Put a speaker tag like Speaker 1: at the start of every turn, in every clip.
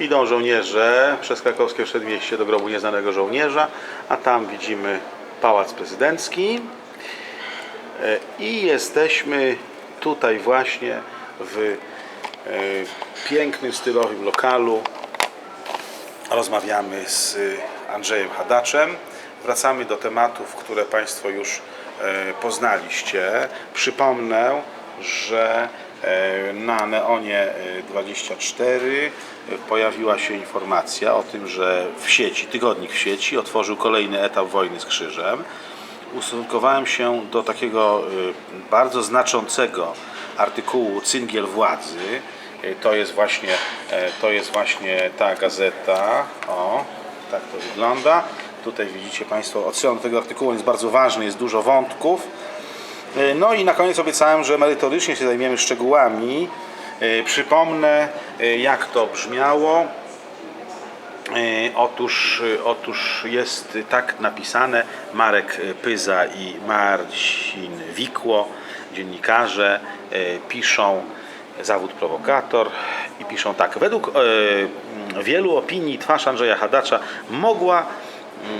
Speaker 1: Idą żołnierze przez krakowskie przedmieście do grobu nieznanego żołnierza, a tam widzimy Pałac Prezydencki. E, I jesteśmy tutaj właśnie w e, pięknym, stylowym lokalu. Rozmawiamy z Andrzejem Hadaczem. Wracamy do tematów, które Państwo już e, poznaliście. Przypomnę, że na Neonie 24 pojawiła się informacja o tym, że w sieci, tygodnik w sieci otworzył kolejny etap wojny z krzyżem. Ustosunkowałem się do takiego y, bardzo znaczącego artykułu Cyngiel Władzy. Y, To jest właśnie, e, to jest właśnie ta gazeta. O, tak to wygląda. Tutaj widzicie Państwo odsyłam tego artykułu, on jest bardzo ważny, jest dużo wątków. No i na koniec obiecałem, że merytorycznie się zajmiemy szczegółami. Y, Przypomnę, y, jak to brzmiało. E, Otóż, e, otóż jest tak napisane Marek Pyza i Marcin Wikło, dziennikarze, e, piszą zawód prowokator i piszą tak. Według e, wielu opinii twarz Andrzeja Hadacza mogła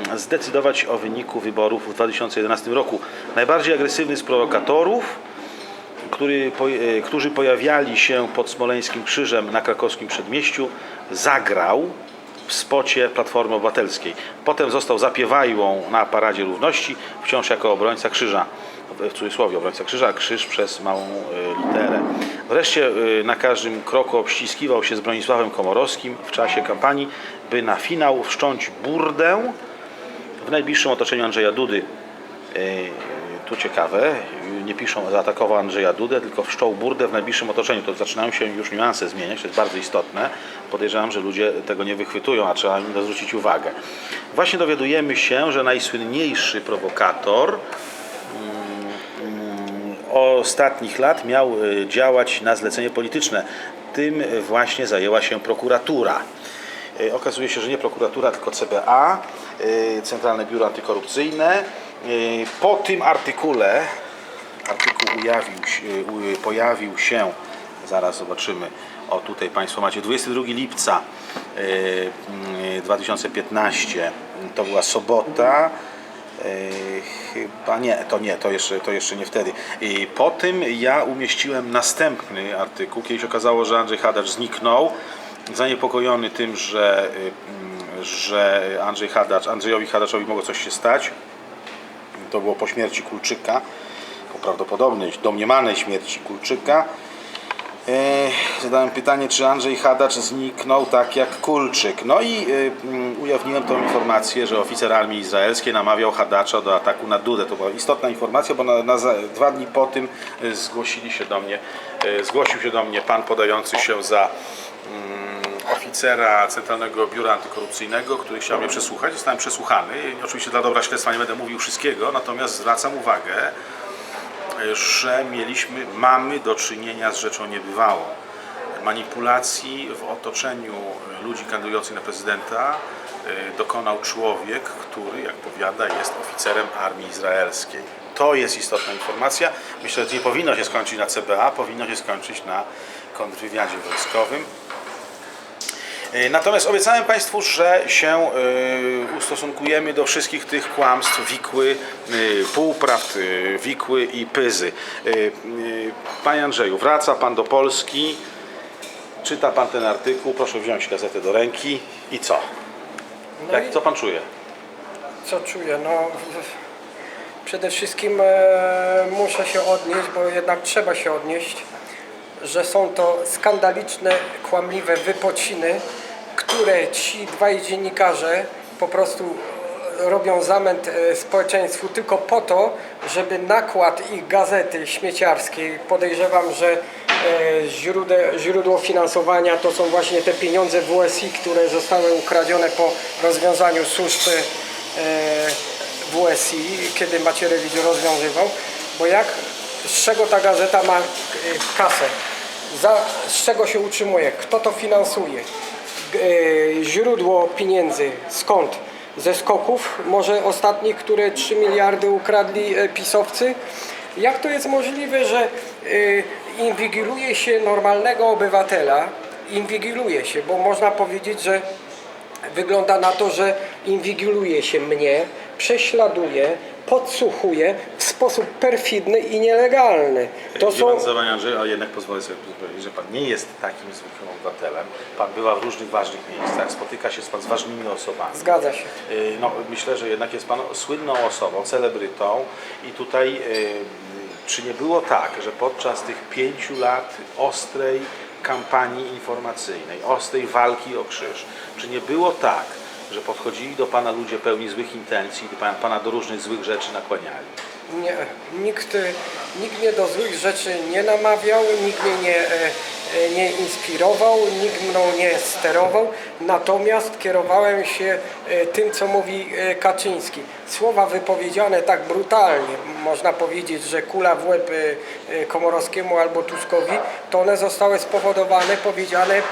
Speaker 1: mm, zdecydować o wyniku wyborów w 2011 roku. Najbardziej agresywny z prowokatorów który, e, którzy pojawiali się pod Smoleńskim Krzyżem na krakowskim przedmieściu, zagrał w spocie Platformy Obywatelskiej. Potem został zapiewajłą na Paradzie Równości, wciąż jako obrońca krzyża, w cudzysłowie obrońca krzyża, krzyż przez małą e, literę. Wreszcie e, na każdym kroku obściskiwał się z Bronisławem Komorowskim w czasie kampanii, by na finał wszcząć burdę w najbliższym otoczeniu Andrzeja Dudy. Tu ciekawe, nie piszą zaatakował Andrzeja Dudę, tylko wszczął burdę w najbliższym otoczeniu. To zaczynają się już niuanse zmieniać, to jest bardzo istotne. Podejrzewam, że ludzie tego nie wychwytują, a trzeba im zwrócić uwagę. Właśnie dowiadujemy się, że najsłynniejszy prowokator mm, ostatnich lat miał y, działać na zlecenie polityczne. Tym właśnie zajęła się prokuratura. Y, Okazuje się, że nie prokuratura, tylko CBA, y, Centralne Biuro Antykorupcyjne. Y, Po tym artykule, artykuł ujawił pojawił się, zaraz zobaczymy, o tutaj Państwo macie 22 lipca y, y, 2015, to była sobota. Yy, Chyba nie, to nie, to jeszcze, to jeszcze nie wtedy. I po tym ja umieściłem następny artykuł. Kiedyś okazało, że Andrzej Hadacz zniknął, zaniepokojony tym, że, mm, że Andrzej Hadacz, Andrzejowi Hadaczowi mogło coś się stać. To było po śmierci Kulczyka, po prawdopodobnej, domniemanej śmierci Kulczyka. E, Zadałem pytanie, czy Andrzej Hadacz zniknął tak jak Kulczyk. No i y, mm, ujawniłem tą informację, że oficer armii izraelskiej namawiał Hadacza do ataku na Dudę. To była istotna informacja, bo na, na dwa dni po tym y, zgłosili się do mnie, zgłosił się do mnie pan podający się za mm, oficera Centralnego Biura Antykorupcyjnego, który chciał mnie przesłuchać. Zostałem przesłuchany. Oczywiście dla dobra śledztwa nie będę mówił wszystkiego, natomiast zwracam uwagę, że mieliśmy, mamy do czynienia z rzeczą niebywałą. Manipulacji w otoczeniu ludzi kandydujących na prezydenta y, dokonał człowiek, który, jak powiada, jest oficerem armii izraelskiej. To jest istotna informacja. Myślę, że nie powinno się skończyć na CBA, powinno się skończyć na kontrwywiadzie wojskowym. Y, Natomiast obiecałem Państwu, że się y, ustosunkujemy do wszystkich tych kłamstw, wikły, y, półprawd, wikły i pyzy. Panie Andrzeju, wraca Pan do Polski, czyta Pan ten artykuł, proszę wziąć gazetę do ręki i co?
Speaker 2: No
Speaker 1: Jak,
Speaker 2: i
Speaker 1: co Pan czuje?
Speaker 2: co czuję? No, przede wszystkim e, muszę się odnieść, bo jednak trzeba się odnieść, że są to skandaliczne, kłamliwe wypociny, które ci dwaj dziennikarze po prostu robią zamęt e, społeczeństwu tylko po to, żeby nakład ich gazety śmieciarskiej, podejrzewam, że e, źródło, źródło finansowania to są właśnie te pieniądze WSI, które zostały ukradzione po rozwiązaniu służb e, WSI, kiedy Macierewicz rozwiązywał, bo jak, z czego ta gazeta ma kasę, za, z czego się utrzymuje, kto to finansuje, źródło pieniędzy, skąd? Ze skoków, może ostatnich, które 3 miliardy ukradli e, pisowcy? Jak to jest możliwe, że e, inwigiluje się normalnego obywatela, inwigiluje się, bo można powiedzieć, że wygląda na to, że inwigiluje się mnie, prześladuje, podsłuchuje sposób perfidny i nielegalny. To są...
Speaker 1: pan Andrzej, ale jednak pozwolę sobie powiedzieć, że pan nie jest takim zwykłym obywatelem. Pan bywa w różnych ważnych miejscach, spotyka się z pan z ważnymi osobami.
Speaker 2: Zgadza się.
Speaker 1: Y, No, myślę, że jednak jest Pan słynną osobą, celebrytą i tutaj y, czy nie było tak, że podczas tych pięciu lat ostrej kampanii informacyjnej, ostrej walki o krzyż, czy nie było tak, że podchodzili do Pana ludzie pełni złych intencji i pana do różnych złych rzeczy nakłaniali?
Speaker 2: Nie, nikt, e, nikt mnie do złych rzeczy nie namawiał, nikt mnie nie, e, e, nie inspirował, nikt mną nie sterował, natomiast kierowałem się tym, co mówi Kaczyński. Słowa wypowiedziane tak brutalnie, można powiedzieć, że kula w łeb Komorowskiemu albo Tuskowi, to one zostały spowodowane, powiedziane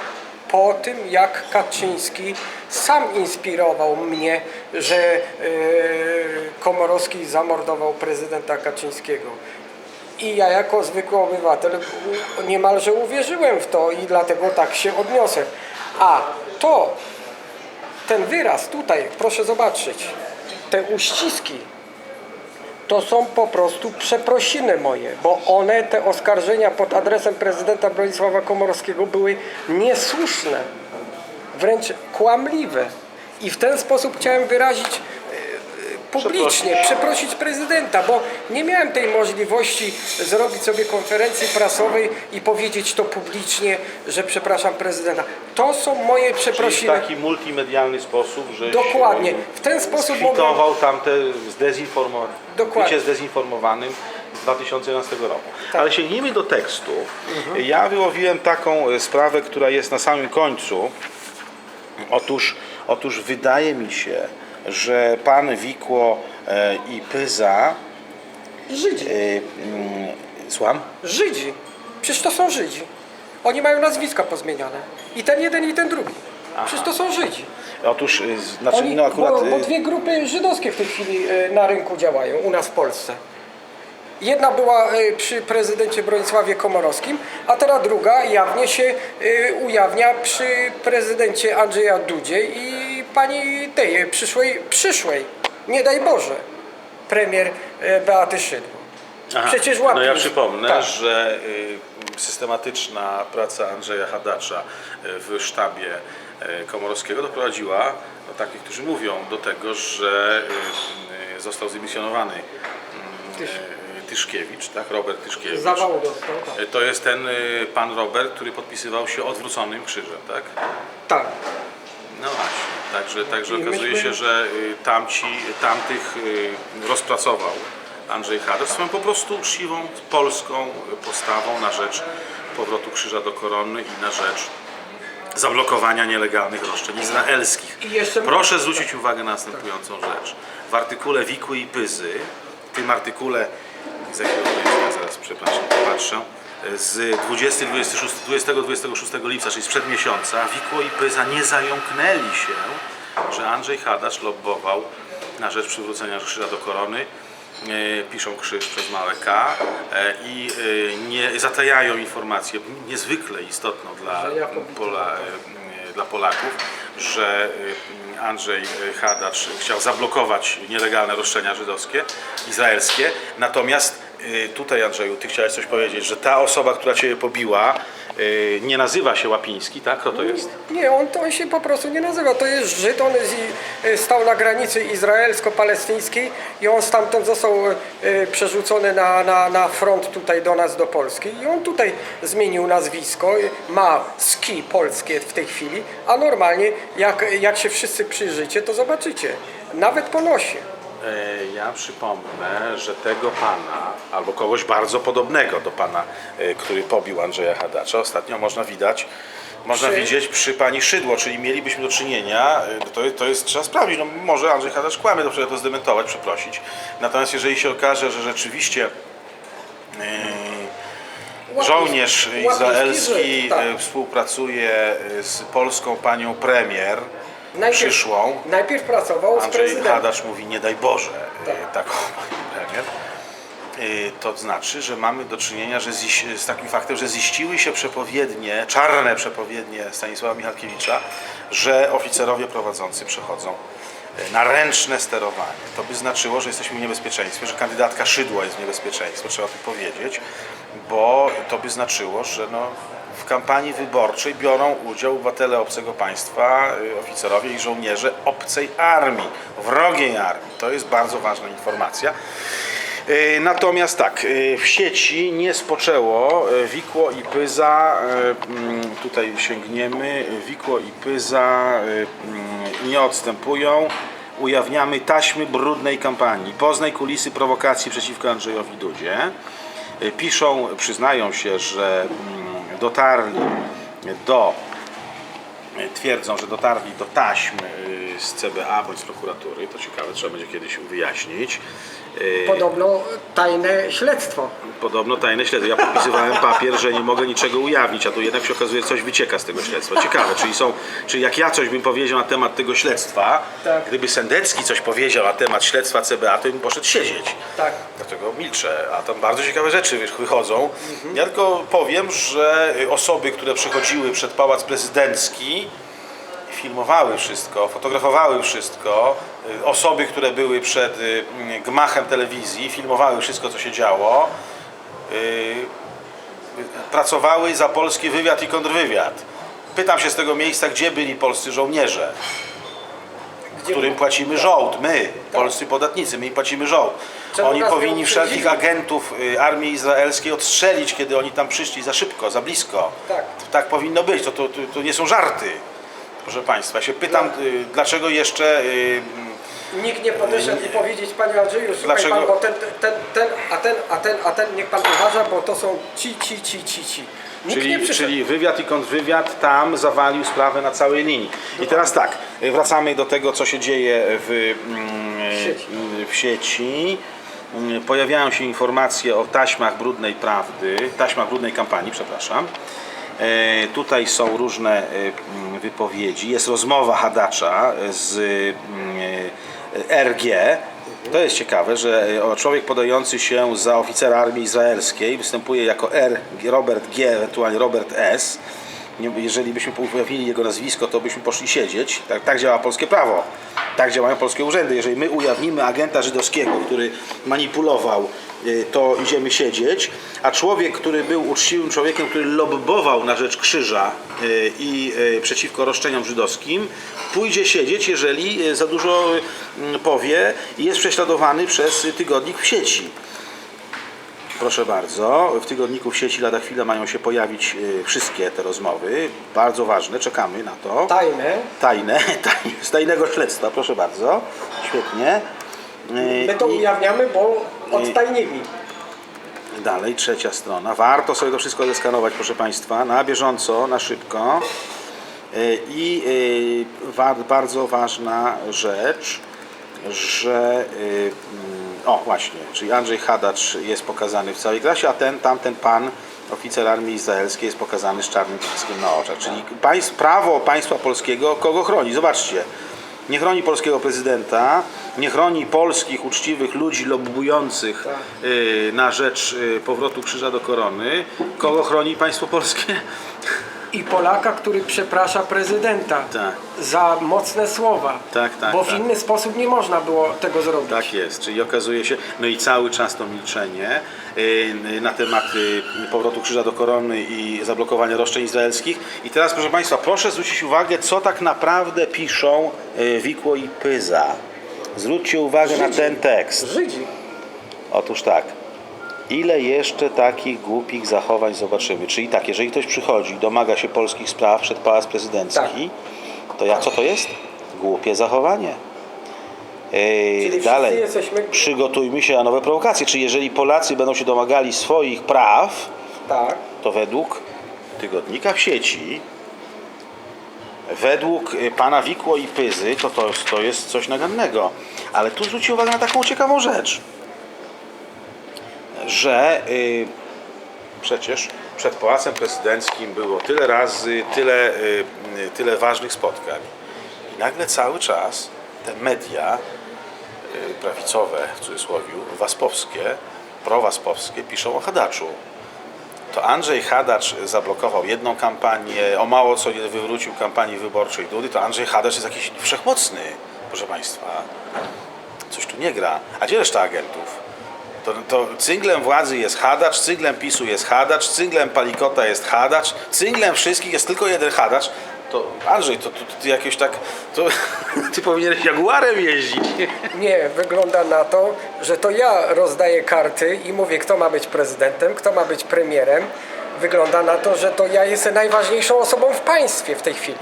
Speaker 2: po tym, jak Kaczyński sam inspirował mnie, że e, Komorowski zamordował prezydenta Kaczyńskiego. I ja jako zwykły obywatel niemalże uwierzyłem w to i dlatego tak się odniosę. A to, ten wyraz tutaj, proszę zobaczyć, te uściski, to są po prostu przeprosiny moje, bo one, te oskarżenia pod adresem prezydenta Bronisława Komorowskiego były niesłuszne, wręcz kłamliwe. I w ten sposób chciałem wyrazić publicznie, przeprosić prezydenta, bo nie miałem tej możliwości zrobić sobie konferencji prasowej i powiedzieć to publicznie, że przepraszam prezydenta. To są moje
Speaker 1: Czyli w
Speaker 2: przeprosiny.
Speaker 1: taki multimedialny sposób, że
Speaker 2: Dokładnie. W ten sposób mogłem...
Speaker 1: kwitował tamte zdezinformowane,
Speaker 2: Dokładnie.
Speaker 1: bycie zdezinformowanym z 2011 roku.
Speaker 2: Tak.
Speaker 1: Ale sięgnijmy do tekstu. Ja wyłowiłem taką e, sprawę, która jest na samym końcu. Otóż, otóż wydaje mi się, że pan Wikło e, i Pyza.
Speaker 2: Żydzi.
Speaker 1: E, mm, słucham?
Speaker 2: Żydzi. Przecież to są Żydzi. Oni mają nazwiska pozmieniane. I ten jeden, i ten drugi. Przecież to są Żydzi.
Speaker 1: Otóż, e, znaczy,
Speaker 2: Oni,
Speaker 1: no akurat.
Speaker 2: bo, bo dwie grupy żydowskie w tej chwili na rynku działają u nas w Polsce. Jedna była przy prezydencie Bronisławie Komorowskim, a teraz druga jawnie się ujawnia przy prezydencie Andrzeja Dudzie i pani tej przyszłej, przyszłej, nie daj Boże, premier e, Beaty Szydło.
Speaker 1: Aha.
Speaker 2: Przecież
Speaker 1: No
Speaker 2: łapią.
Speaker 1: ja przypomnę,
Speaker 2: Tak.
Speaker 1: że y, systematyczna praca Andrzeja Hadacza y, w sztabie y, Komorowskiego doprowadziła, no, takich, którzy mówią, do tego, że został zdymisjonowany y, Tyszkiewicz, tak? Robert Tyszkiewicz.
Speaker 2: Zawału dostał. Tak.
Speaker 1: To jest ten pan Robert, który podpisywał się odwróconym krzyżem, tak?
Speaker 2: tak.
Speaker 1: Także, także okazuje się, że y, tamci, tamtych y, rozpracował Andrzej Hadacz swoją po prostu uczciwą polską postawą na rzecz powrotu krzyża do korony i na rzecz zablokowania nielegalnych roszczeń izraelskich. Proszę zwrócić uwagę na następującą rzecz. W artykule Wikły i Pyzy, w tym artykule, z jakiego to jest, ja zaraz przepraszam, patrzę, z 20-26 lipca, czyli sprzed miesiąca, Wikło i Pyza nie zająknęli się, że Andrzej Hadacz lobbował na rzecz przywrócenia krzyża do korony. E, Piszą krzyż przez małe K e, i e, nie zatajają informację niezwykle istotną dla. Pola, dla Polaków, że Andrzej Hadacz chciał zablokować nielegalne roszczenia żydowskie, izraelskie. Natomiast tutaj, Andrzeju, ty chciałeś coś powiedzieć, że ta osoba, która cię pobiła, e, nie nazywa się Łapiński, tak? Kto to jest?
Speaker 2: Nie, on, to on się po prostu nie nazywa. To jest Żyd, on i- stał na granicy izraelsko-palestyńskiej i on stamtąd został przerzucony na, na, na front tutaj do nas, do Polski. I on tutaj zmienił nazwisko, ma ski polskie w tej chwili, a normalnie jak, jak się wszyscy przyjrzycie, to zobaczycie. Nawet po nosie.
Speaker 1: E, Ja przypomnę, że tego pana, albo kogoś bardzo podobnego do pana, e, który pobił Andrzeja Hadacza, ostatnio można widać, można
Speaker 2: Przy-
Speaker 1: widzieć przy pani Szydło, czyli mielibyśmy do czynienia, e, to, to jest, trzeba sprawdzić, no może Andrzej Hadacz kłamie, to trzeba to zdementować, przeprosić. Natomiast jeżeli się okaże, że rzeczywiście e, żołnierz izraelski
Speaker 2: tak.
Speaker 1: współpracuje z polską panią premier,
Speaker 2: Najpierw-
Speaker 1: przyszłą,
Speaker 2: Najpierw pracował z
Speaker 1: Andrzej
Speaker 2: prezydentem.
Speaker 1: Hadacz mówi nie daj Boże tak. taką premier. To znaczy, że mamy do czynienia że ziś, z takim faktem, że ziściły się przepowiednie, czarne przepowiednie Stanisława Michalkiewicza, że oficerowie prowadzący przechodzą y, na ręczne sterowanie. To by znaczyło, że jesteśmy w niebezpieczeństwie, że kandydatka Szydła jest w niebezpieczeństwie, trzeba to powiedzieć, bo to by znaczyło, że no, w kampanii wyborczej biorą udział obywatele obcego państwa, y, oficerowie i żołnierze obcej armii, wrogiej armii. To jest bardzo ważna informacja. E, Natomiast tak, e, w sieci nie spoczęło Wikło i Pyza, mm, tutaj sięgniemy, Wikło i Pyza mm, nie odstępują. Ujawniamy taśmy brudnej kampanii. Poznaj kulisy prowokacji przeciwko Andrzejowi Dudzie. Piszą, przyznają się, że mm, dotarli do twierdzą, że dotarli do taśm y, z CBA bądź z prokuratury. To ciekawe, trzeba będzie kiedyś wyjaśnić. Y,
Speaker 2: Podobno tajne śledztwo.
Speaker 1: Podobno tajne śledztwo. Ja podpisywałem papier, że nie mogę niczego ujawnić, a tu jednak się okazuje, że coś wycieka z tego śledztwa. Ciekawe, czyli są, czyli jak ja coś bym powiedział na temat tego śledztwa,
Speaker 2: Tak.
Speaker 1: gdyby Sendecki coś powiedział na temat śledztwa CBA, to bym poszedł siedzieć.
Speaker 2: Tak.
Speaker 1: Dlatego milczę, a tam bardzo ciekawe rzeczy wychodzą.
Speaker 2: Mhm.
Speaker 1: Ja tylko powiem, że y, osoby, które przychodziły przed Pałac Prezydencki, filmowały wszystko, fotografowały wszystko. Y, Osoby, które były przed y, gmachem telewizji, filmowały wszystko, co się działo. Y, Pracowały za polski wywiad i kontrwywiad. Pytam się z tego miejsca, gdzie byli polscy żołnierze, którym płacimy żołd, my, polscy podatnicy, my im płacimy żołd. Oni powinni wszelkich agentów armii izraelskiej odstrzelić, kiedy oni tam przyszli za szybko, za blisko.
Speaker 2: Tak.
Speaker 1: Tak powinno być, to, to, to, to nie są żarty. Proszę Państwa, ja się pytam, y, dlaczego jeszcze y,
Speaker 2: Nikt nie podeszedł i powiedzieć Panie Andrzeju, słuchaj
Speaker 1: Dlaczego?
Speaker 2: Pan, bo ten, ten, ten, a ten, a ten, a ten, niech Pan uważa, bo to są ci, ci, ci, ci, ci. Nikt nie
Speaker 1: Czyli,
Speaker 2: przyszedł.
Speaker 1: czyli wywiad i kontrwywiad tam zawalił sprawę na całej linii. I teraz tak, wracamy do tego, co się dzieje w, mm,
Speaker 2: sieci.
Speaker 1: w sieci. Mm, Pojawiają się informacje o taśmach brudnej prawdy, taśmach brudnej kampanii, przepraszam. E, Tutaj są różne e, mm, wypowiedzi. Jest rozmowa Hadacza z mm, e, RG. To jest ciekawe, że człowiek podający się za oficera armii izraelskiej występuje jako R, Robert G, ewentualnie Robert S. Jeżeli byśmy ujawnili jego nazwisko, to byśmy poszli siedzieć. Tak, tak działa polskie prawo. Tak działają polskie urzędy. Jeżeli my ujawnimy agenta żydowskiego, który manipulował, y, to idziemy siedzieć. A człowiek, który był uczciwym człowiekiem, który lobbował na rzecz krzyża y, i y, przeciwko roszczeniom żydowskim, pójdzie siedzieć, jeżeli za dużo powie i jest prześladowany przez tygodnik w sieci. Proszę bardzo, w tygodniku w sieci lada chwila mają się pojawić y, wszystkie te rozmowy. Bardzo ważne, czekamy na to.
Speaker 2: Tajne.
Speaker 1: Tajne, tajne, z tajnego śledztwa, proszę bardzo. Świetnie. Y,
Speaker 2: My to
Speaker 1: i
Speaker 2: ujawniamy, bo odtajnili.
Speaker 1: dalej, trzecia strona. Warto sobie to wszystko zeskanować, proszę Państwa, na bieżąco, na szybko. Y, I y, wa- bardzo ważna rzecz, że y, mm, o właśnie, czyli Andrzej Hadacz jest pokazany w całej klasie, a ten tamten pan oficer armii izraelskiej jest pokazany z czarnym paskiem na oczach. Czyli państw, prawo państwa polskiego kogo chroni? Zobaczcie. Nie chroni polskiego prezydenta, nie chroni polskich uczciwych ludzi lobbujących y, na rzecz y, powrotu krzyża do korony. Kogo chroni państwo polskie?
Speaker 2: I Polaka, który przeprasza prezydenta
Speaker 1: Tak.
Speaker 2: za mocne słowa.
Speaker 1: Tak, tak,
Speaker 2: Bo w
Speaker 1: tak.
Speaker 2: inny sposób nie można było tego zrobić.
Speaker 1: Tak jest, czyli okazuje się, no i cały czas to milczenie y, na temat y, powrotu krzyża do korony i zablokowania roszczeń izraelskich. I teraz, proszę Państwa, proszę zwrócić uwagę, co tak naprawdę piszą y, Wikło i Pyza. Zwróćcie uwagę na ten tekst.
Speaker 2: Żydzi.
Speaker 1: Otóż tak. Ile jeszcze takich głupich zachowań zobaczymy? Czyli tak, jeżeli ktoś przychodzi i domaga się polskich spraw przed Pałac Prezydencki, to ja co to jest? Głupie zachowanie.
Speaker 2: Czyli
Speaker 1: dalej,
Speaker 2: jesteśmy-
Speaker 1: przygotujmy się na nowe prowokacje. Czyli jeżeli Polacy będą się domagali swoich praw,
Speaker 2: Tak.
Speaker 1: to według tygodnika w sieci, według y, pana Wikło i Pyzy, to, to, to jest coś nagannego. Ale tu zwróćcie uwagę na taką ciekawą rzecz, że y, przecież przed Pałacem Prezydenckim było tyle razy, tyle, y, tyle ważnych spotkań. I nagle cały czas te media y, prawicowe, w cudzysłowie, waspowskie, prowaspowskie piszą o Hadaczu. To Andrzej Hadacz zablokował jedną kampanię, o mało co nie wywrócił kampanii wyborczej Dudy, to Andrzej Hadacz jest jakiś wszechmocny, proszę Państwa. Coś tu nie gra. A gdzie reszta agentów? To, to cynglem władzy jest Hadacz, cynglem PiSu jest Hadacz, cynglem Palikota jest Hadacz, cynglem wszystkich jest tylko jeden Hadacz. To Andrzej, to, to, to ty tak, to ty powinieneś Jaguarem jeździć.
Speaker 2: Nie, wygląda na to, że to ja rozdaję karty i mówię, kto ma być prezydentem, kto ma być premierem. Wygląda na to, że to ja jestem najważniejszą osobą w państwie w tej chwili.